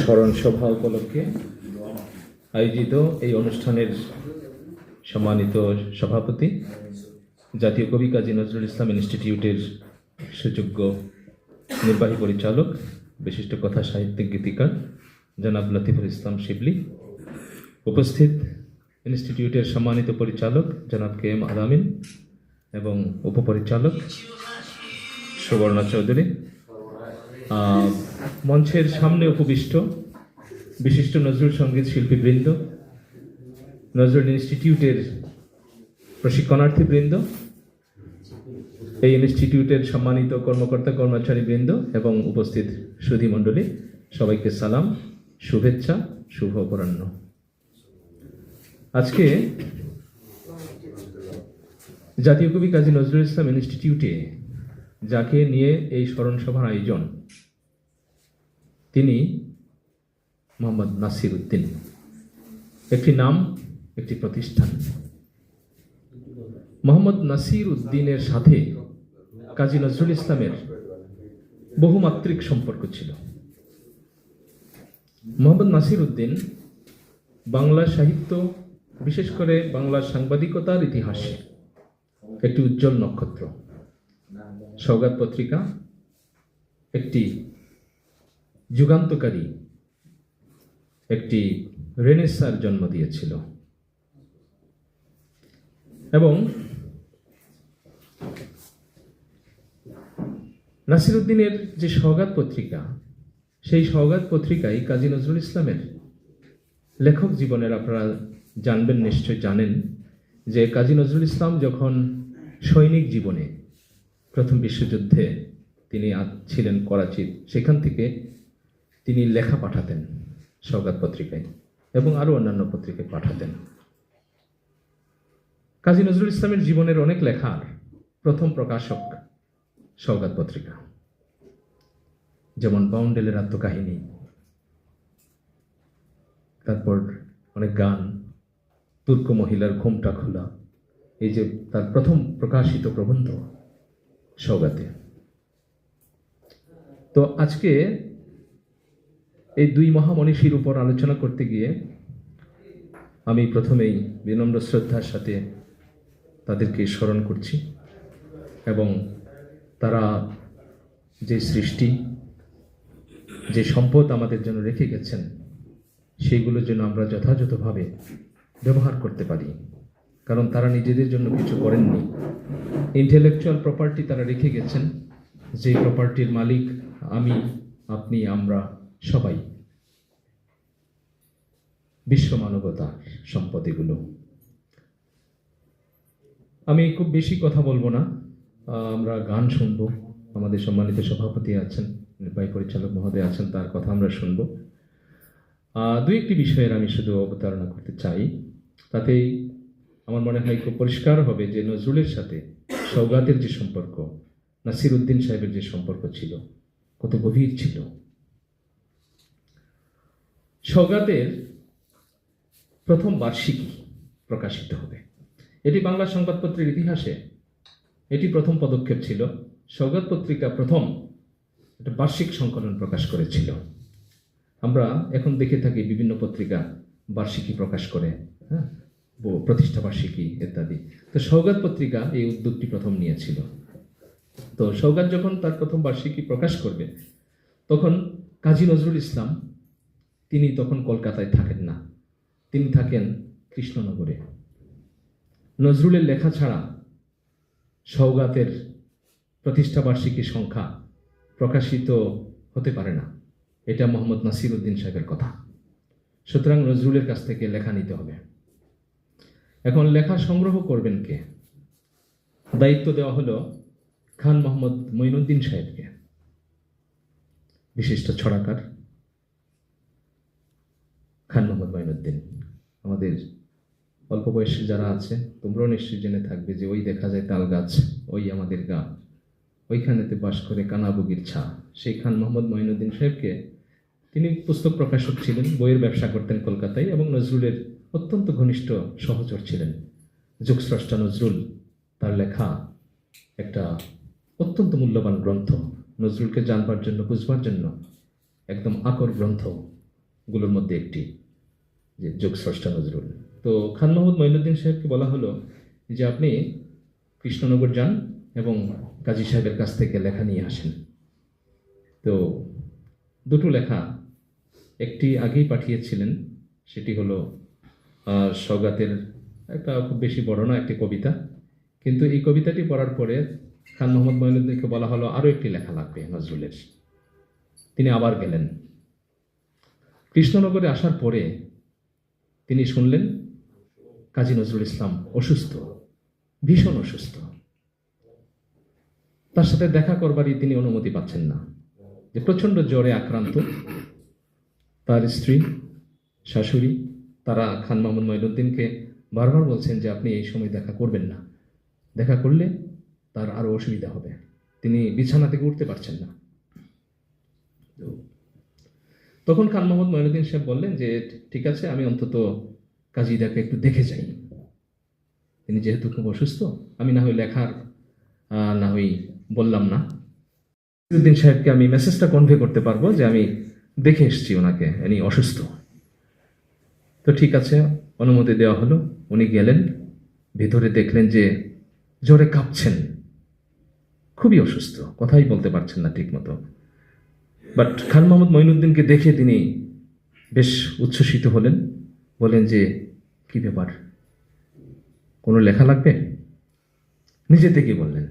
স্মরণ সভা উপলক্ষে আয়োজিত এই অনুষ্ঠানের সম্মানিত সভাপতি, জাতীয় কবি কাজী নজরুল ইসলাম ইনস্টিটিউটের সুযোগ্য নির্বাহী পরিচালক, বিশিষ্ট কথা সাহিত্যিক গীতিকার জনাব লতিফুল ইসলাম শিবলি, উপস্থিত ইনস্টিটিউটের সম্মানিত পরিচালক জনাব কে এম আলামিন এবং উপপরিচালক সুবর্ণা চৌধুরী। মঞ্চের সামনে উপবিষ্ট বিশিষ্ট নজরুল সংগীত শিল্পীবৃন্দ, নজরুল ইনস্টিটিউটের প্রশিক্ষণার্থী বৃন্দ, এই ইনস্টিটিউটের সম্মানিত কর্মকর্তা কর্মচারী বৃন্দ এবং উপস্থিত সুধী মণ্ডলী, সবাইকে সালাম, শুভেচ্ছা, শুভ অপরাহ্ন। আজকে জাতীয় কবি কাজী নজরুল ইসলাম ইনস্টিটিউটে যাকে নিয়ে এই স্মরণ সভার আয়োজন তিনি মোহাম্মদ নাসির উদ্দিন একটি নাম, একটি প্রতিষ্ঠান। মোহাম্মদ নাসির উদ্দিনের সাথে কাজী নজরুল ইসলামের বহুমাত্রিক সম্পর্ক ছিল। মোহাম্মদ নাসির উদ্দিন বাংলা সাহিত্য, বিশেষ করে বাংলা সাংবাদিকতার ইতিহাসে একটি উজ্জ্বল নক্ষত্র। সৌগাত পত্রিকা, একটি যুগান্তকারী একটি রেনেসার জন্ম দিয়েছিল। এবং নাসিরুদ্দিনের যে সৌগাত পত্রিকা, সেই সৌগাত পত্রিকায় কাজী নজরুল ইসলামের লেখক জীবনের আপনারা জানবেন, নিশ্চয় জানেন যে কাজী নজরুল ইসলাম যখন সৈনিক জীবনে প্রথম বিশ্বযুদ্ধে তিনি ছিলেন করাচির, সেখান থেকে তিনি লেখা পাঠাতেন সৌগাত পত্রিকায় এবং আরও অন্যান্য পত্রিকায় পাঠাতেন। কাজী নজরুল ইসলামের জীবনের অনেক লেখার প্রথম প্রকাশক সৌগাত পত্রিকা। যেমন বাউন্ডেলের আত্মকাহিনী, তারপর অনেক গান, তুর্ক মহিলার ঘোমটা খোলা, এই যে তার প্রথম প্রকাশিত প্রবন্ধ সৌগাতে তো আজকে এই দুই মহামনীষীর উপর আলোচনা করতে গিয়ে আমি প্রথমেই বিনম্র শ্রদ্ধার সাথে তাদেরকে স্মরণ করছি এবং তারা যে সৃষ্টি, যে সম্পদ আমাদের জন্য রেখে গেছেন সেইগুলোর জন্য আমরা যথাযথভাবে ব্যবহার করতে পারি। কারণ তারা নিজেদের জন্য কিছু করেননি। ইন্টেলেকচুয়াল প্রপার্টি তারা রেখে গেছেন। যে প্রপার্টির মালিক আমি, আপনি, আমরা। সবাই। বিশ্ব মানবতার সম্পদ আমি খুব বেশি কথা বলব না। আমরা গান শুনব। আমাদের সম্মানিত সভাপতি আছেন, নির্বাহী পরিচালক মহোদয় আছেন, তার কথা আমরা শুনব। দুই একটি বিষয়ের আমি শুধু অবতারণা করতে চাই। তাতেই আমার মনে হয় খুব পরিষ্কার হবে যে নজরুলের সাথে সৌগাতের যে সম্পর্ক নাসির উদ্দিন সাহেবের যে সম্পর্ক ছিল, কত গভীর ছিল। সৌগাতের প্রথম বার্ষিকী প্রকাশিত হবে। এটি বাংলা সংবাদপত্রের ইতিহাসে এটি প্রথম পদক্ষেপ ছিল। সৌগাত পত্রিকা প্রথম একটা বার্ষিক সংকলন প্রকাশ করেছিল। আমরা এখন দেখে থাকি বিভিন্ন পত্রিকা বার্ষিকী প্রকাশ করে হ্যাঁ প্রতিষ্ঠা বার্ষিকী ইত্যাদি। তো সৌগাত পত্রিকা এই উদ্যোগটি প্রথম নিয়েছিল। তো সৌগাত যখন তার প্রথম বার্ষিকী প্রকাশ করবে, তখন কাজী নজরুল ইসলাম তিনি তখন কলকাতায় থাকেন না। তিনি থাকেন কৃষ্ণনগরে। নজরুলের লেখা ছাড়া সৌগাতের প্রতিষ্ঠা বার্ষিকী সংখ্যা প্রকাশিত হতে পারে না। এটা মোহাম্মদ নাসির উদ্দিন সাহেবের কথা। সুতরাং নজরুলের কাছ থেকে লেখা নিতে হবে। এখন লেখা সংগ্রহ করবেন কে? দায়িত্ব দেওয়া হলো খান মোহাম্মদ মঈনুদ্দিন সাহেবকে। বিশিষ্ট ছড়াকার খান মোহাম্মদ মাইনুদ্দিন আমাদের অল্প বয়সী যারা আছে, তোমরাও নিশ্চয়ই জেনে থাকবে যে ওই দেখা যায় তাল গাছ, ওই আমাদের গা। ওইখানেতে বাস করে কানাবুগির ছা। সেই খান মোহাম্মদ মঈনুদ্দিন সাহেবকে তিনি পুস্তক প্রকাশক ছিলেন, বইয়ের ব্যবসা করতেন কলকাতায় এবং নজরুলের অত্যন্ত ঘনিষ্ঠ সহচর ছিলেন। যুগস্রষ্টা নজরুল, তার লেখা একটা অত্যন্ত মূল্যবান গ্রন্থ। নজরুলকে জানবার জন্য, বুঝবার জন্য একদম আকর গ্রন্থগুলোর মধ্যে একটি। যে যোগস্রষ্টা নজরুল। তো খান মোহাম্মদ মঈনুদ্দিন সাহেবকে বলা হলো যে আপনি কৃষ্ণনগর যান এবং কাজী সাহেবের কাছ থেকে লেখা নিয়ে আসেন। তো দুটো লেখা একটি আগেই পাঠিয়েছিলেন, সেটি হলো সৌগাতের একটা খুব বেশি বড় না, একটি কবিতা। কিন্তু এই কবিতাটি পড়ার পরে খান মোহাম্মদ মঈনুদ্দিনকে বলা হলো আরও একটি লেখা লাগবে নজরুলের। তিনি আবার গেলেন। কৃষ্ণনগরে আসার পরে তিনি শুনলেন, কাজী নজরুল ইসলাম অসুস্থ, ভীষণ অসুস্থ। তার সাথে দেখা করবারই তিনি অনুমতি পাচ্ছেন না। যে প্রচণ্ড জ্বরে আক্রান্ত, তার স্ত্রী, শাশুড়ি, তারা খান মাহমুদ মঈনুদ্দিনকে বারবার বলছেন যে আপনি এই সময় দেখা করবেন না। দেখা করলে তার আরও অসুবিধা হবে। তিনি বিছানা থেকে উঠতে পারছেন না। তখন খান মোহাম্মদ মঈনুদ্দিন সাহেব বললেন যে, ঠিক আছে, আমি অন্তত কাজীদাকে একটু দেখে যাই। তিনি যেহেতু খুব অসুস্থ, আমি না হয় লেখার না হয় বললাম না। মঈনুদ্দিন সাহেবকে আমি মেসেজটা কনভে করতে পারব যে, আমি দেখে এসছি ওনাকে, উনি অসুস্থ। তো ঠিক আছে, অনুমতি দেওয়া হলো। উনি গেলেন, ভেতরে দেখলেন যে, জ্বরে কাঁপছেন। খুবই অসুস্থ, কথাই বলতে পারছেন না ঠিক মতো বাট খান মোহাম্মদ মঈনুদ্দিনকে দেখে তিনি বেশ উচ্ছ্বসিত হলেন, বলেন যে, কি ব্যাপার? কোনো লেখা লাগবে? নিজে থেকে বললেন।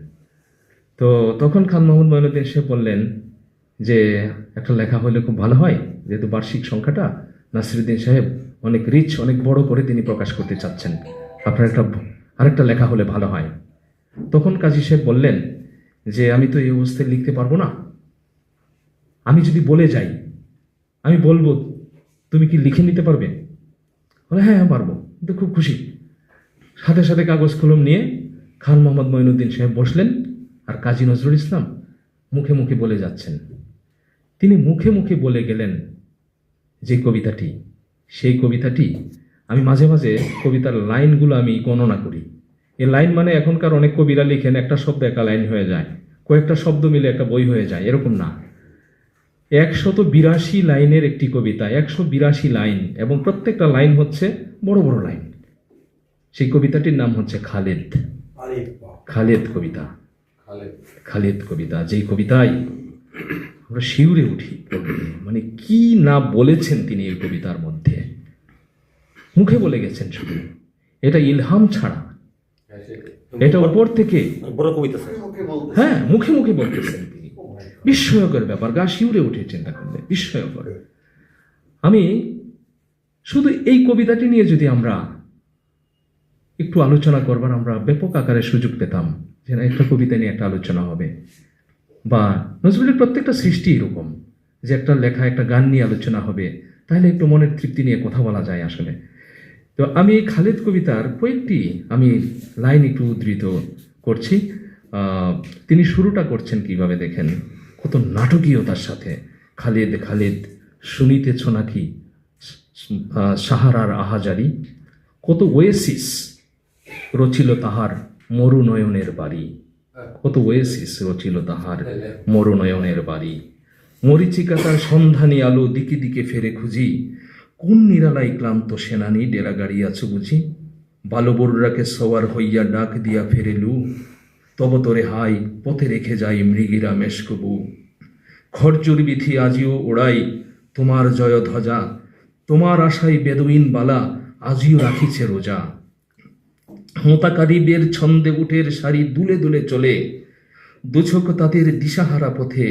তো তখন খান মোহাম্মদ মঈনুদ্দিন সে বললেন যে, একটা লেখা হলে খুব ভালো হয়, যেহেতু বার্ষিক সংখ্যাটা। নাসিরুদ্দিন সাহেব অনেক রিচ অনেক বড় করে তিনি প্রকাশ করতে চাচ্ছেন, আপনার একটা আরেকটা লেখা হলে ভালো হয়। তখন কাজী সাহেব বললেন যে, আমি তো এই অবস্থায় লিখতে পারব না। আমি যদি বলে যাই, আমি বলব, তুমি কি লিখে নিতে পারবে? বলে হ্যাঁ হ্যাঁ পারব। কিন্তু খুব খুশি। সাথে সাথে কাগজ কলম নিয়ে খান মোহাম্মদ মঈনুদ্দিন সাহেব বসলেন আর কাজী নজরুল ইসলাম মুখে মুখে বলে যাচ্ছেন। তিনি মুখে মুখে বলে গেলেন যে কবিতাটি, সেই কবিতাটি আমি মাঝে মাঝে কবিতার লাইনগুলো আমি গণনা করি। এই লাইন মানে এখনকার অনেক কবিরা লিখেন, একটা শব্দ, একটা লাইন হয়ে যায়। কয়েকটা শব্দ মিলে একটা বই হয়ে যায়, এরকম না। একশত বিরাশি লাইনের একটি কবিতা একশো বিরাশি লাইন এবং প্রত্যেকটা লাইন হচ্ছে বড় বড় লাইন। সেই কবিতাটির নাম হচ্ছে খালেদ। খালেদ কবিতা। খালেদ। খালেদ কবিতা যেই কবিতায় আমরা শিউরে উঠি মানে কি না বলেছেন তিনি এই কবিতার মধ্যে? মুখে বলে গেছেন শুধু। এটা ইলহাম ছাড়া। হ্যাঁ, এটা উপর থেকে বড় কবিতা হ্যাঁ মুখে মুখে বলতেছেন তিনি। বিস্ময়কর ব্যাপার, গা শিউরে উঠে চিন্তা করলে, বিস্ময়কর। আমি শুধু এই কবিতাটি নিয়ে যদি আমরা একটু আলোচনা করবার আমরা ব্যাপক আকারে সুযোগ পেতাম, যে না, একটা কবিতা নিয়ে একটা আলোচনা হবে। বা নজরুলের প্রত্যেকটা সৃষ্টি এরকম, যে একটা লেখা, একটা গান নিয়ে আলোচনা হবে, তাহলে একটু মনের তৃপ্তি নিয়ে কথা বলা যায় আসলে। তো আমি এই খালেদ কবিতার কয়েকটি আমি লাইন একটু উদ্ধৃত করছি। তিনি শুরুটা করছেন কীভাবে দেখেন? কত নাটকীয়তার সাথে। খালেদ খালেদ, শুনিতেছ নাকি সাহারার আহাজারি? কত ওয়েসিস রচিল তাহার মরুনয়নের বাড়ি। কত ওয়েসিস রচিল তাহার মরুনয়নের বাড়ি। মরিচিকা তার সন্ধানী আলো দিকে দিকে ফেরে খুঁজি। কোন নিরালাই ক্লান্ত সেনানি ডেরা গাড়িয়াছ বুঝি? বালবররাকে সওয়ার হইয়া ডাক দিয়া ফেরেলু। তব তোরে হাই পথে রেখে যাই মৃগিরা মেশকবু। খরচুর বিথি আজিও ওড়াই তোমার জয় ধ্বজা, তোমার আশাই বেদুইন বালা আজিও রাখিছে রোজা। হোঁতাকারীদের ছন্দে উঠের শাড়ি দুলে দুলে চলে, দুছক তাদের দিশাহারা পথে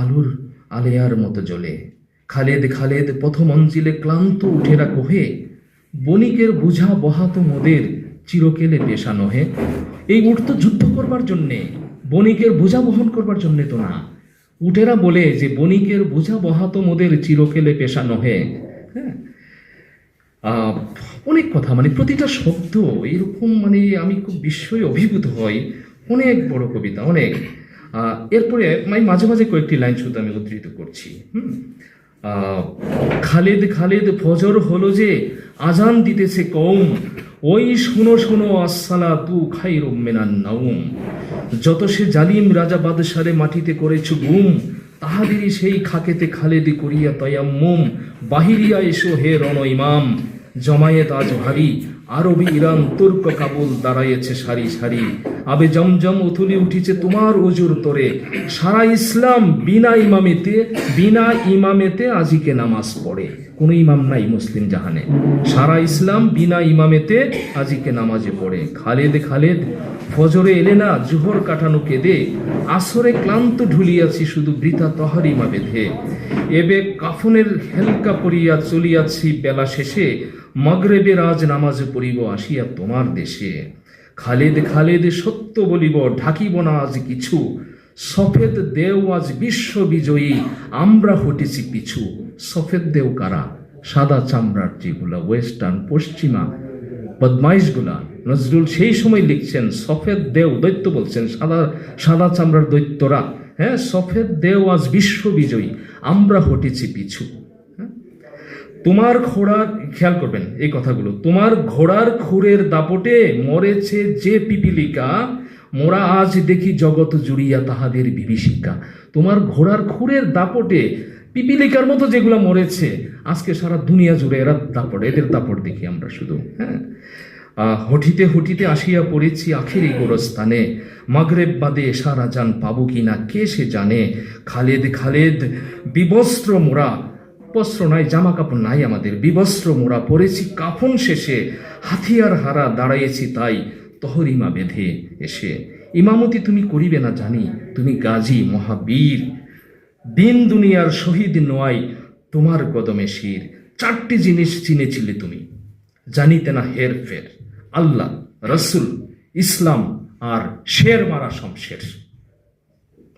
আলুর আলেয়ার মতো জ্বলে। খালেদ খালেদ পথ মঞ্জিলে ক্লান্ত উঠেরা কোহে, বণিকের বুঝা বহাত মোদের চিরকেলে পেশা নহে। এই উঠ তো যুদ্ধ করবার জন্যে, বণিকের বোঝা বহন করবার জন্যে তো না। উঠেরা বলে যে, বণিকের বোঝা বহাত মোদের চিরকেলে পেশা নহে। হ্যাঁ? অনেক কথা মানে প্রতিটা শব্দ, এরকম মানে আমি খুব বিস্ময়ে অভিভূত হই। অনেক বড় কবিতা, অনেক। এরপরে আমি মাঝে মাঝে কয়েকটি লাইন শুধু আমি উদ্ধৃত করছি। হুম? খালেদ খালেদ, ফজর হলো যে, আজান দিতেছে কৌম ওই শোনো শোনো আসসালা তু খাইরুম মেনান নাউম। যত সে জালিম রাজা বাদশারে মাটিতে করেছ গুম, তাহাদেরই সেই খাকেতে খালেদি করিয়া তয়াম্মুম। বাহিরিয়া এসো হে রণ ইমাম। জমায়েত আজ ভারী, আরবি, ইরান, তুর্ক, কাবুল দাঁড়াইয়েছে সারি সারি। আবে জমজম উথুলি উঠিছে তোমার ওজুর তরে। সারা ইসলাম বিনা ইমামেতে বিনা ইমামেতে আজিকে নামাজ পড়ে। কোনো ইমাম নাই মুসলিম জাহানে। সারা ইসলাম বিনা ইমামেতে আজিকে নামাজে পড়ে। খালেদ খালেদ, ফজরে এলে না জুহর কাটানো কেঁদে, আসরে ক্লান্ত ঢুলিয়াছি শুধু বৃথা তহারিমা বেঁধে। এবে কাফনের হেলকা পরিয়া চলিয়াছি বেলা শেষে, মগরেবে রাজ নামাজে পড়িব আসিয়া তোমার দেশে। খালেদ খালেদ, সত্য বলিব, ঢাকিব না আজ কিছু। সফেদ দেও আজ বিশ্ব বিজয়ী, আমরা হটেছি পিছু। সফেদ দেও কারা সাদা চামড়ার যেগুলা ওয়েস্টার্ন পশ্চিমা, বদমাইশগুলা, নজরুল সেই সময় লিখছেন, সফেদ দেও দৈত্য বলছেন, সাদা সাদা চামড়ার দৈত্যরা হ্যাঁ সফেদ দেও আজ বিশ্ব বিজয়ী, আমরা হটেছি পিছু হ্যাঁ? তোমার ঘোড়ার খেয়াল করবেন এই কথাগুলো, তোমার ঘোড়ার খুরের দাপটে মরেছে যে পিপিলিকা মোরা আজ দেখি জগৎ জুড়িয়া তাহাদের বিভীষিকা। তোমার ঘোড়ার খুরের দাপটে, পিপিলিকার মতো যেগুলো মরেছে, আজকে সারা দুনিয়া জুড়ে এরা দাপট, এদের দাপট দেখি আমরা শুধু হ্যাঁ? হঠিতে হঠিতে আসিয়া পড়েছি আখেরি গোরস্থানে। মাগরেব বাদে সারা যান পাবো কি না কে সে জানে? খালেদ খালেদ, বিবস্ত্র মোরা, বস্ত্র নাই জামা কাপড় নাই আমাদের। বিবস্ত্র মোরা পরেছি কাফন শেষে, হাতিয়ার হারা দাঁড়াইয়েছি তাই। তহরিমা বেঁধে এসে, ইমামতি তুমি করিবে না জানি, তুমি গাজী মহাবীর। দিন দুনিয়ার শহীদ নোয়াই তোমার কদমে শির, চারটি জিনিস চিনেছিলে তুমি, জানিতে না হের ফের। আল্লাহ, রসুল, ইসলাম আর শের মারা শমশের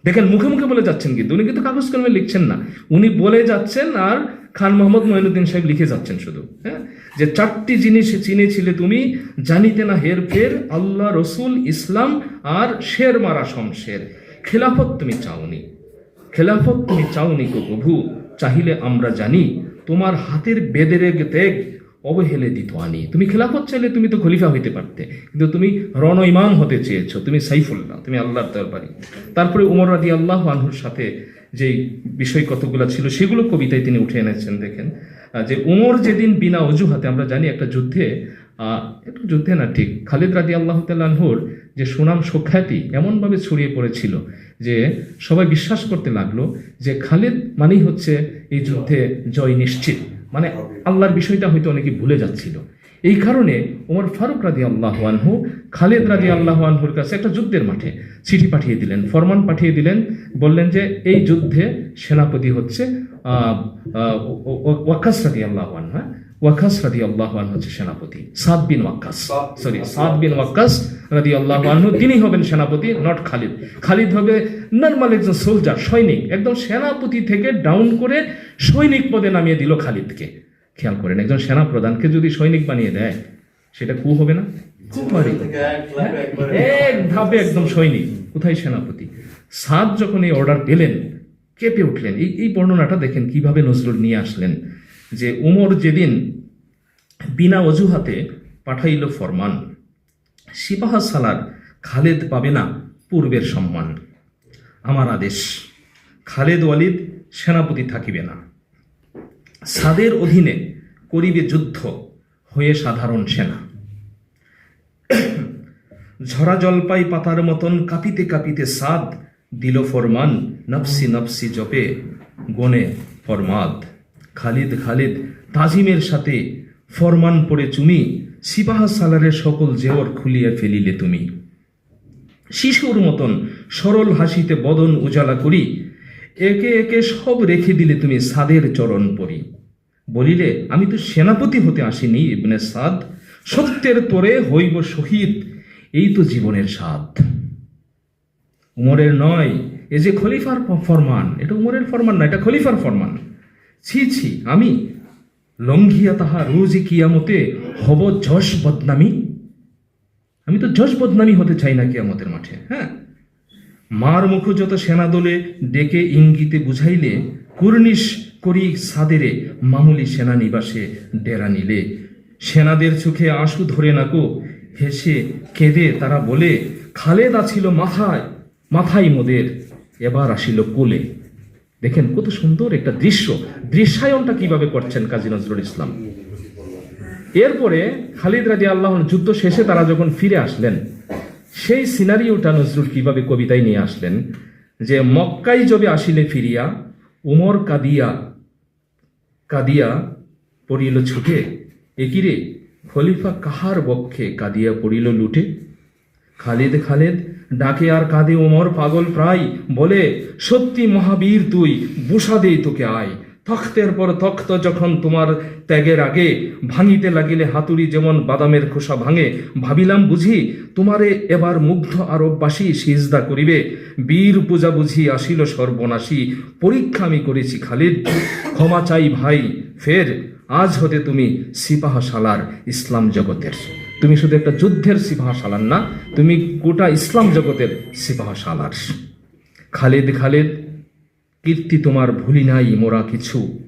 দেখেন, মুখে মুখে বলে যাচ্ছেন কিন্তু, উনি কিন্তু কাগজ কলমে লিখছেন না। উনি বলে যাচ্ছেন আর খান মোহাম্মদ মঈনুদ্দিন সাহেব লিখে যাচ্ছেন শুধু হ্যাঁ? যে চারটি জিনিস চিনেছিলে তুমি, জানিতে না হের ফের, আল্লাহ রসুল ইসলাম আর শের মারা শমশের। খেলাফত তুমি চাওনি। খেলাফত তুমি চাওনি গো প্রভু, চাহিলে আমরা জানি, তোমার হাতের বেদের দেখ অবহেলে দিত আনি। তুমি খেলাফত চাইলে তুমি তো খলিফা হইতে পারতে, কিন্তু তুমি রণ ইমাম হতে চেয়েছো, তুমি সাইফুল্লাহ, তুমি আল্লাহর দরবারি। তারপরে উমর রাদি আল্লাহ আনহুর সাথে যেই বিষয় কতগুলো ছিল, সেগুলো কবিতায় তিনি উঠে এনেছেন, দেখেন। যে উমর যেদিন বিনা অজুহাতে, আমরা জানি একটা যুদ্ধে একটু যুদ্ধে না, ঠিক, খালিদ রাদি আল্লাহ তাল্লাহর যে সুনাম সুখ্যাতি এমনভাবে ছড়িয়ে পড়েছিল যে সবাই বিশ্বাস করতে লাগল যে খালিদ মানেই হচ্ছে এই যুদ্ধে জয় নিশ্চিত। মানে আল্লাহর বিষয়টা হয়তো অনেকে ভুলে যাচ্ছিল। এই কারণে ওমর ফারুক রাজি আল্লাহ খালেদ রাজি আল্লাহ কাছে একটা যুদ্ধের মাঠে চিঠি পাঠিয়ে দিলেন, ফরমান পাঠিয়ে দিলেন, বললেন যে এই যুদ্ধে সেনাপতি হচ্ছে ওয়াকাস রাজি আল্লাহ হ্যাঁ? ওয়াকাস রাদি আল্লাহ হচ্ছে সেনাপতি। সাদ বিন ওয়াক্কাস সরি সাদ বিন ওয়াক্কাস রাদি আল্লাহ তিনি হবেন সেনাপতি নট খালিদ। খালিদ হবে নর্মাল একজন সোলজার সৈনিক, একদম সেনাপতি থেকে ডাউন করে সৈনিক পদে নামিয়ে দিল খালিদকে। খেয়াল করেন একজন সেনা প্রধানকে যদি সৈনিক বানিয়ে দেয় সেটা কু হবে না? কুমারী এক ধাপে একদম সৈনিক কোথায় সেনাপতি? সাদ যখন এই অর্ডার পেলেন কেঁপে উঠলেন। এই এই বর্ণনাটা দেখেন কীভাবে নজরুল নিয়ে আসলেন যে উমর যেদিন বিনা অজুহাতে পাঠাইল ফরমান সিপাহা সালার খালেদ পাবে না পূর্বের সম্মান। আমার আদেশ খালেদ ওয়ালিদ সেনাপতি থাকিবে না। সাদের অধীনে করিবে যুদ্ধ হয়ে সাধারণ সেনা। ঝরা জলপাই পাতার মতন কাঁপিতে কাঁপিতে সাদ দিল ফরমান, নফসি নফসি জপে গনে ফরমাদ। খালিদ খালিদ তাজিমের সাথে ফরমান পড়ে চুমি, সিপাহা সালারের সকল জেওর খুলিয়া ফেলিলে তুমি। শিশুর মতন সরল হাসিতে বদন উজালা করি একে একে সব রেখে দিলে তুমি সাদের চরণ পরি। বলিলে, আমি তো সেনাপতি হতে আসিনি, ইবনে সাদ। সত্যের তোরে হইব শহীদ, এই তো জীবনের স্বাদ। উমরের নয়, এ যে খলিফার ফরমান, এটা উমরের ফরমান না, এটা খলিফার ফরমান। ছি ছি, আমি লঙ্ঘিয়া তাহা রোজ কিয়ামতে হব যশ বদনামি। আমি তো যশ বদনামি হতে চাই না কিয়ামতের মাঠে হ্যাঁ? মার মুখ যত সেনাদলে ডেকে ইঙ্গিতে বুঝাইলে, কুর্নিশ করি সাদেরে মামুলি সেনা নিবাসে ডেরা নিলে। সেনাদের চোখে আঁসু ধরে নাকো, হেসে কেঁদে তারা বলে, খালেদ আছিল মাথায় মাথায় মোদের, এবার আসিল কোলে। দেখেন কত সুন্দর একটা দৃশ্য। দৃশ্যায়নটা কীভাবে করছেন কাজী নজরুল ইসলাম? এরপরে খালিদ রাজি আল্লাহ যুদ্ধ শেষে তারা যখন ফিরে আসলেন সেই সিনারিওটা নজরুল কীভাবে কবিতায় নিয়ে আসলেন? যে মক্কাই যবে আসিলে ফিরিয়া, উমর কাদিয়া কাদিয়া পড়িল ছুটে একিরে খলিফা কাহার বক্ষে কাদিয়া পড়িল লুটে? খালিদ খালেদ ডাকে আর কাঁদে ওমর পাগল প্রায়, বলে, সত্যি মহাবীর তুই, বুসা দেই তোকে আয়। তখ্তের পর তখ্ত যখন তোমার ত্যাগের আগে ভাঙিতে লাগিলে হাতুড়ি যেমন বাদামের খোসা ভাঙে, ভাবিলাম বুঝি তোমারে এবার মুগ্ধ আরববাসী সিজদা করিবে। বীর পূজা বুঝি আসিল সর্বনাশী, পরীক্ষা আমি করেছি খালিদ। ক্ষমা চাই ভাই, ফের আজ হতে তুমি সিপাহশালার ইসলাম জগতের। তুমি শুধু একটা যুদ্ধের সিপাহশালার না, তুমি গোটা ইসলাম জগতের সিপাহশালার। খালেদ খালেদ কীর্তি তোমার ভুলি নাই মোরা কিছু।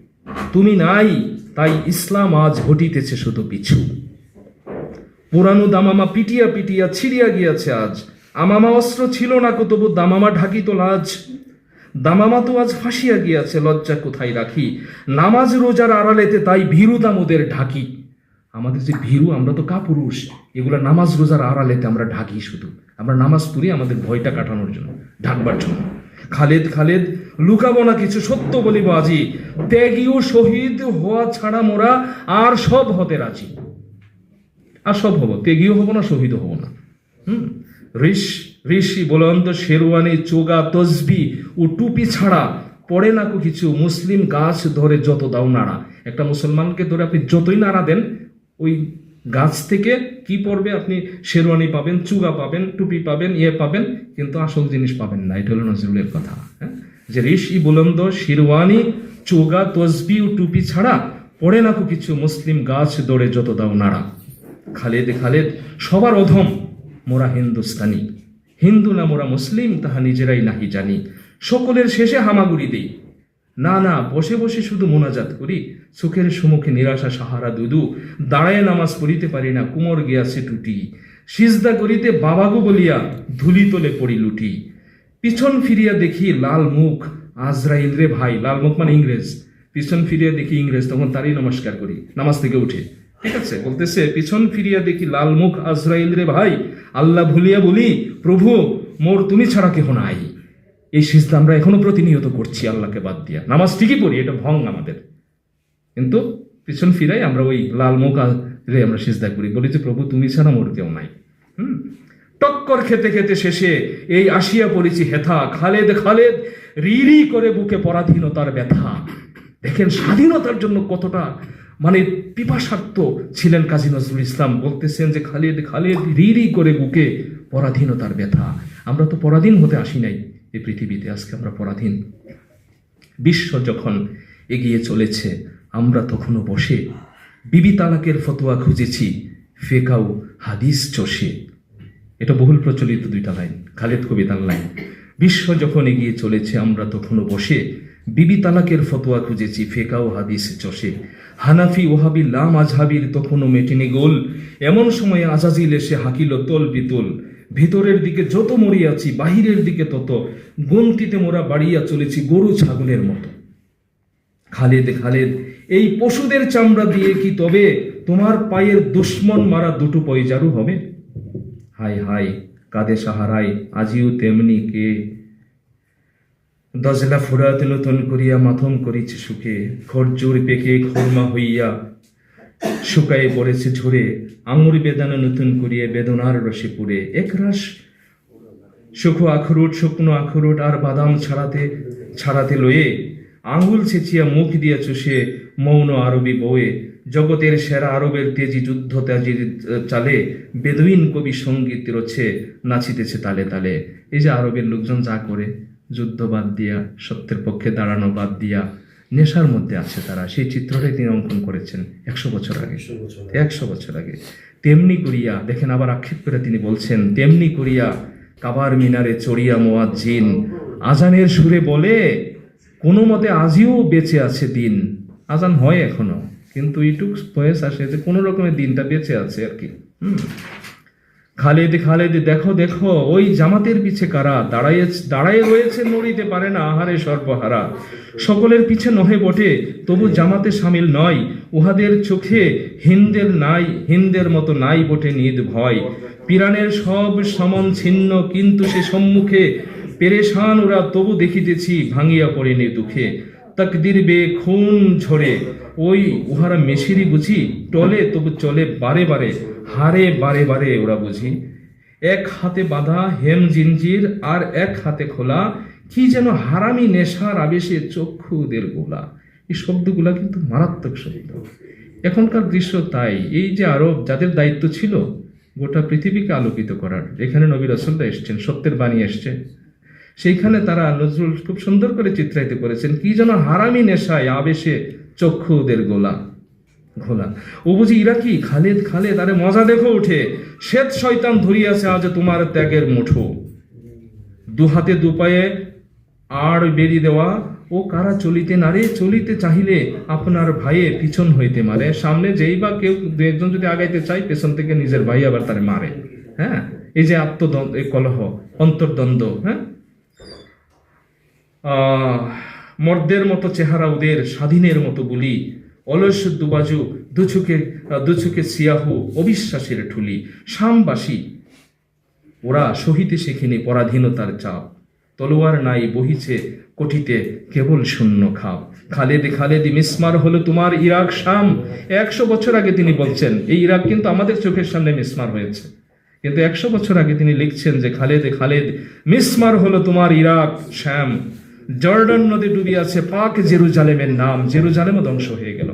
তুমি নাই, তাই ইসলাম আজ ঘটিতেছে শুধু পিছু। পুরানো দামামা পিটিয়া পিটিয়া ছিড়িয়া গিয়াছে আজ। আমামা অস্ত্র ছিল না কো, তবু দামামা ঢাকিত লাজ। দামামা তো আজ ফাঁসিয়া গিয়াছে, লজ্জা কোথায় রাখি? নামাজ রোজার আড়ালেতে তাই ভীরু দামোদের ঢাকি। আমাদের যে ভীরু, আমরা তো কাপুরুষ। এগুলা নামাজ রোজার আড়ালেতে আমরা ঢাকি শুধু। আমরা নামাজ পড়ি আমাদের ভয়টা কাটানোর জন্য, ঢাকবার জন্য। খালেদ খালেদ, লুকাবো না কিছু সত্য বলিব আজি। ত্যাগীও শহীদ হওয়া ছাড়া মোরা আর সব হতে রাজি। আর সব হব ত্যাগীও হব না শহীদও হব না। হুম? ঋষ, ঋষি বলন্ত শেরওয়ানি, চোগা, তসবি ও টুপি ছাড়া পড়ে না কো কিছু মুসলিম গাছ ধরে যত দাও নাড়া। একটা মুসলমানকে ধরে আপনি যতই নাড়া দেন, ওই গাছ থেকে কি পড়বে? আপনি শেরওয়ানি পাবেন, চুগা পাবেন, টুপি পাবেন ইয়ে পাবেন, কিন্তু আসল জিনিস পাবেন না। এটা হলো নজরুলের কথা হ্যাঁ? যে ঋষি বুলন্দ, শিরওয়ানি, চোগা, তসবি ও টুপি ছাড়া পড়ে না কিছু মুসলিম গাছ দৌড়ে যত দাও নাড়া। খালেদ খালেদ, সবার অধম, মোরা হিন্দুস্তানি। হিন্দু না মোরা মুসলিম, তাহা নিজেরাই নাহি জানি। সকলের শেষে হামাগুড়ি দেই। না না, বসে বসে শুধু মোনাজাত করি। সুখের সুমুখে নিরাশা সাহারা দুদু দাঁড়ায় নামাজ পড়িতে পারি না, কুমর গিয়াছে টুটি। সিজদা করিতে বাবাগো বলিয়া ধুলি তোলে পড়ি লুটি। পিছন ফিরিয়া দেখি লাল মুখ, আজরাইল রে ভাই, লাল মুখ মানে ইংরেজ। পিছন ফিরিয়া দেখি ইংরেজ, তখন তারই নমস্কার করি, নামাজ থেকে উঠে। ঠিক আছে, বলতেছে, পিছন ফিরিয়া দেখি লাল মুখ, আজরাইল রে ভাই, আল্লাহ ভুলিয়া বলি, প্রভু, মোর তুমি ছাড়া কেহ নাই। এই সিজদা আমরা এখনও প্রতিনিয়ত করছি, আল্লাহকে বাদ দিয়া। নামাজ ঠিকই পড়ি, এটা ভং আমাদের। কিন্তু পিছন ফিরাই আমরা ওই লাল মুখ রে আমরা সিজদা করি। বলি যে, প্রভু, তুমি ছাড়া মোর কেউ নাই। হুম? টক্কর খেতে খেতে শেষে এই আসিয়া পড়েছি হেথা। খালেদ খালেদ রি রি করে বুকে পরাধীনতার ব্যথা। দেখেন, স্বাধীনতার জন্য কতটা মানে পিপাসার্থ ছিলেন কাজী নজরুল ইসলাম। বলতেছেন যে, খালেদ খালেদ রি রি করে বুকে পরাধীনতার ব্যথা। আমরা তো পরাধীন হতে আসি নাই এই পৃথিবীতে। আজকে আমরা পরাধীন। বিশ্ব যখন এগিয়ে চলেছে আমরা তখনও বসে। বিবি তালাকের ফতোয়া খুঁজেছি ফেকাও হাদিস চষে। এটা বহুল প্রচলিত দুইটা লাইন, খালেদ কবিতার লাইন। বিশ্ব যখন এগিয়ে চলেছে, আমরা তখনও বসে। বিবি তালাকের ফতোয়া খুঁজেছি ফেকাও হাদিস চষে। হানাফি ওহাবি লাম আজহাবির তখনও মেটেনি গোল। এমন সময় আজাজিল এসে হাকিল তোল বিতল। ভিতরের দিকে যত মরিয়াছি বাহিরের দিকে তত। গন্তিতে মোরা বাড়িয়া চলেছি গরু ছাগলের মতো। খালেদ খালেদ এই পশুদের চামড়া দিয়ে কি তবে তোমার পায়ের দুশ্মন মারা দুটো পয়জারু হবে? হাই হাই কাদে সাহারাই আজিও তেমনি কে? দজলা ফুরাত নতুন করিয়া মাথম করিছে সুখে, খরজুর পেকে খরমা হইয়া শুকায়ে পড়েছে ঝরে, আঙুর বেদানা নতুন করিয়া বেদনার রসে পুড়ে। একরাশ সুখ আখরোট, শুকনো আখরোট আর বাদাম ছাড়াতে ছাড়াতে লয়ে আঙুল ছেঁচিয়া মুখ দিয়া চুষে মৌন আরবি বয়ে জগতের সেরা আরবের তেজি যুদ্ধ তেজির চালে বেদুইন কবি সংগীত রচ্ছে নাচিতেছে তালে তালে। এই যে আরবের লোকজন যা করে যুদ্ধ বাদ দিয়া সত্যের পক্ষে দাঁড়ানো বাদ দিয়া নেশার মধ্যে আছে তারা। সেই চিত্রটাই তিনি অঙ্কন করেছেন একশো বছর আগে। একশো বছর আগে। তেমনি করিয়া দেখেন আবার আক্ষেপ করে তিনি বলছেন তেমনি করিয়া কাবার মিনারে চড়িয়া মোয়াজ্জিন আজানের সুরে বলে কোনো মতে আজিও বেঁচে আছে দিন। আজান হয় এখনও, কিন্তু এইটুক বয়স আসে যে কোনো রকমের দিনটা বেঁচে আছে আর কি। হুম। খালেদ খালেদ, দেখো দেখো, ওই জামাতের পিছে কারা? দাঁড়াইয়ে দাঁড়ায়ে রয়েছে, নড়িতে পারে না, আহারে সর্বহারা। সকলের পিছে নহে বটে, তবু জামাতে সামিল নয়। উহাদের চোখে হিন্দের নাই, হিন্দের মতো নাই বটে নিদ ভয়। পিরানের সব সমন ছিন্ন, কিন্তু সে সম্মুখে পেরেশান ওরা তবু দেখিতেছি, ভাঙিয়া পড়েনি দুঃখে। তকদির বে খুন ঝরে। ওই উহারা মেশিরি বুঝি? টলে তবু চলে বারে বারে, হারে বারে বারে ওরা বুঝি। এক হাতে বাঁধা হেম জিঞ্জির আর এক হাতে খোলা, কি যেন হারামি নেশার আবেশে চক্ষুদের গোলা। এই শব্দগুলা কিন্তু মারাত্মক শব্দ। এখনকার দৃশ্য তাই। এই যে আরব, যাদের দায়িত্ব ছিল গোটা পৃথিবীকে আলোকিত করার, এখানে নবী রসল্লা এসছেন, সত্যের বাণী এসছে। সেইখানে তারা নজরুল খুব সুন্দর করে চিত্রায়িত করেছেন, কি যেন হারামি নেশায় আবেশে চক্ষুদের গোলা। ঘোলা। ও বুঝি ইরাকি খালেদ খালেদ, আরে মজা দেখো উঠে। শ্বেত শয়তান ধরিয়াছে আজ তোমার ত্যাগের মুঠো। দু হাতে দু পায়ে আড় বেরি দেওয়া। ও কারা চলিতে নারে? চলিতে চাহিলে আপনার ভাইয়ে পিছন হইতে মারে। সামনে যেই বা কেউ দু একজন যদি আগাইতে চায়, পেছন থেকে নিজের ভাই আবার তারে মারে। হ্যাঁ? এই যে আত্মদ্বন্দ্ব কলহ, অন্তর্দ্বন্দ্ব হ্যাঁ? মর্দের মতো চেহারা ওদের, স্বাধীনের মতো বলি। অলস দুবাজু, দুচুকে দুচুকে সিয়াহু, অবিশ্বাসের ঠুলি। শামবাসী, ওরা সহিতে শেখেনি পরাধীনতার চাপ। তলোয়ার নাই বহিছে কটিতে কেবল শূন্য খাপ। খালেদ খালেদ মিসমার হলো তোমার ইরাক শাম। একশো বছর আগে তিনি বলছেন, এই ইরাক কিন্তু আমাদের চোখের সামনে মিসমার হয়েছে। কিন্তু একশো বছর আগে তিনি লিখছেন যে, খালেদ খালেদ, মিসমার হলো তোমার ইরাক শ্যাম জর্ডন নদী ডুবিয়াছে পাক জেরুজালেমের নাম, জেরুজালেমও ধ্বংস হয়ে গেল।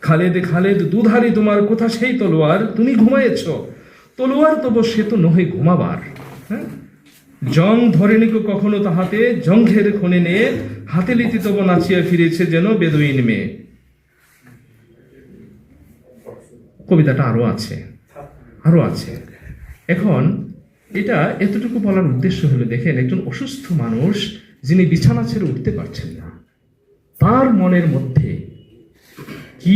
খালেদ খালেদ, দুধারি, তোমার কোথা সেই তলোয়ার, তুমি ঘুমাইয়েছ তলোয়ার তবু সে তো নহে ঘুমাবার। হ্যাঁ? জং ধরেনিক কখনো তাহাতে জঙ্ঘের খনে নিয়ে হাতে লিতি তব নাচিয়া ফিরেছে যেন বেদুইন মেয়ে। কবিতাটা আরও আছে আরও আছে। এখন এটা এতটুকু বলার উদ্দেশ্য হলো, দেখেন, একজন অসুস্থ মানুষ যিনি বিছানা ছেড়ে উঠতে পারছেন না, তার মনের মধ্যে কি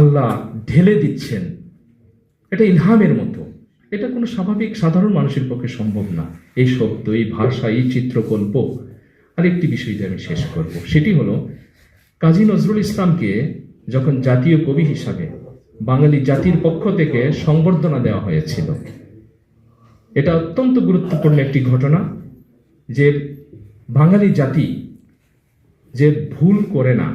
আল্লাহ ঢেলে দিচ্ছেন, এটা ইলহামের মতো। এটা কোনো স্বাভাবিক সাধারণ মানুষের পক্ষে সম্ভব না। এই শব্দ, এই ভাষা, এই চিত্রকল্প, আরেকটি বিষয় দিয়ে আমি শেষ করব। সেটি হলো, কাজী নজরুল ইসলামকে যখন জাতীয় কবি হিসাবে বাঙালি জাতির পক্ষ থেকে সংবর্ধনা দেওয়া হয়েছিল, এটা অত্যন্ত গুরুত্বপূর্ণ একটি ঘটনা, যে বাঙালি জাতি যে ভুল করে না,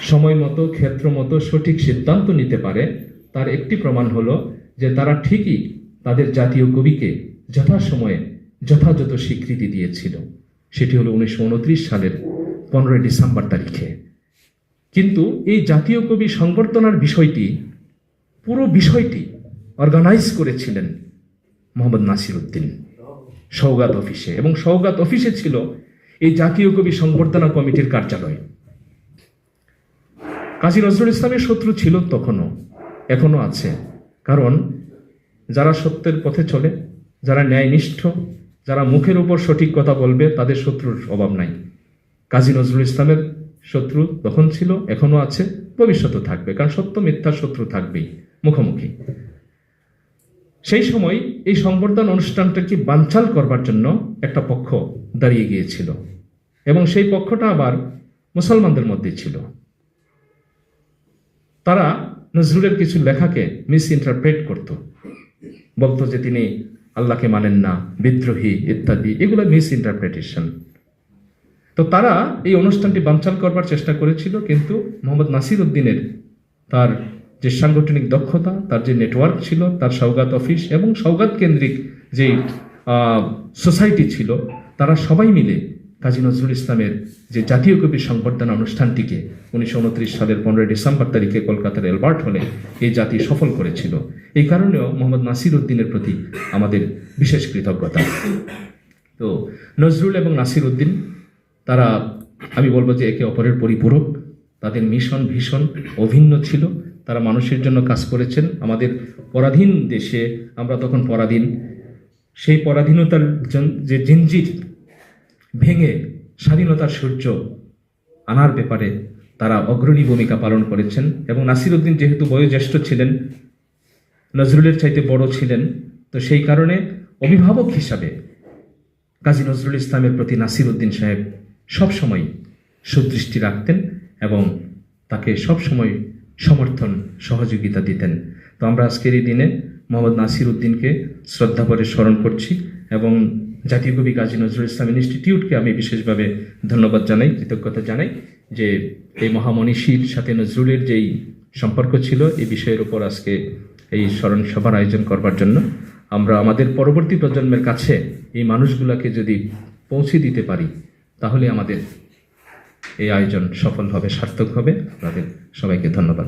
সময় মতো, ক্ষেত্র মতো সঠিক সিদ্ধান্ত নিতে পারে, তার একটি প্রমাণ হলো যে তারা ঠিকই তাদের জাতীয় কবিকে যথাসময়ে যথাযথ স্বীকৃতি দিয়েছিল। সেটি হলো উনিশশো উনত্রিশ সালের পনেরোই ডিসেম্বর তারিখে। কিন্তু এই জাতীয় কবি সংবর্ধনার বিষয়টি, পুরো বিষয়টি অর্গানাইজ করেছিলেন মোহাম্মদ নাসির উদ্দিন সৌগাত অফিসে। এবং সৌগাত অফিসে ছিল এই জাতীয় কবি সংবর্ধনা কমিটির কার্যালয়। কাজী নজরুল ইসলামের শত্রু ছিল তখনও এখনও আছে। কারণ যারা সত্যের পথে চলে, যারা ন্যায়নিষ্ঠ, যারা মুখের উপর সঠিক কথা বলবে, তাদের শত্রুর অভাব নাই। কাজী নজরুল ইসলামের শত্রু তখন ছিল এখনও আছে ভবিষ্যতে থাকবে। কারণ সত্য, মিথ্যা শত্রু থাকবেই, মুখোমুখি। সেই সময় এই সংবর্ধন অনুষ্ঠানটাকে বানচাল করবার জন্য একটা পক্ষ দাঁড়িয়ে গিয়েছিল। এবং সেই পক্ষটা আবার মুসলমানদের মধ্যে ছিল। তারা নজরুলের কিছু লেখাকে মিস ইন্টারপ্রেট করত। বলতো যে তিনি আল্লাহকে মানেন না, বিদ্রোহী ইত্যাদি, এগুলো মিস ইন্টারপ্রেটেশন তো তারা এই অনুষ্ঠানটি বানচাল করবার চেষ্টা করেছিল, কিন্তু মোহাম্মদ নাসির উদ্দিনের তার যে সাংগঠনিক দক্ষতা, তার যে নেটওয়ার্ক ছিল, তার সৌগাত অফিস এবং সৌগাত কেন্দ্রিক যে সোসাইটি ছিল, তারা সবাই মিলে কাজী নজরুল ইসলামের যে জাতীয় কবি সংবর্ধনা অনুষ্ঠানটিকে উনিশশো উনত্রিশ সালের পনেরোই ডিসেম্বর তারিখে কলকাতার এলবার্ট হলে এই জাতি সফল করেছিল। এই কারণেও মোহাম্মদ নাসির উদ্দিনের প্রতি আমাদের বিশেষ কৃতজ্ঞতা। তো নজরুল এবং নাসির উদ্দিন তারা, আমি বলব যে একে অপরের পরিপূরক, তাদের মিশন ভীষণ অভিন্ন ছিল। তারা মানুষের জন্য কাজ করেছেন। আমাদের পরাধীন দেশে আমরা তখন পরাধীন। সেই পরাধীনতার যে জিঞ্জির ভেঙে স্বাধীনতার সূর্য আনার ব্যাপারে তারা অগ্রণী ভূমিকা পালন করেছেন এবং নাসির উদ্দিন যেহেতু বয়োজ্যেষ্ঠ ছিলেন, নজরুলের চাইতে বড় ছিলেন, তো সেই কারণে অভিভাবক হিসাবে কাজী নজরুল ইসলামের প্রতি নাসির উদ্দিন সাহেব সবসময় সুদৃষ্টি রাখতেন এবং তাকে সবসময় সমর্থন, সহযোগিতা দিতেন। তো আমরা আজকের এই দিনে মোহাম্মদ নাসির উদ্দিনকে শ্রদ্ধা করে স্মরণ করছি এবং জাতীয় কবি কাজী নজরুল ইসলাম ইনস্টিটিউটকে আমি বিশেষভাবে ধন্যবাদ জানাই, কৃতজ্ঞতা জানাই যে এই মহামনীষীর সাথে নজরুলের যেই সম্পর্ক ছিল এই বিষয়ের উপর আজকে এই স্মরণ সভার আয়োজন করবার জন্য। আমরা আমাদের পরবর্তী প্রজন্মের কাছে এই মানুষগুলোকে যদি পৌঁছে দিতে পারি, তাহলে আমাদের এই আয়োজন সফল হবে সার্থক হবে আপনাদের সবাইকে ধন্যবাদ।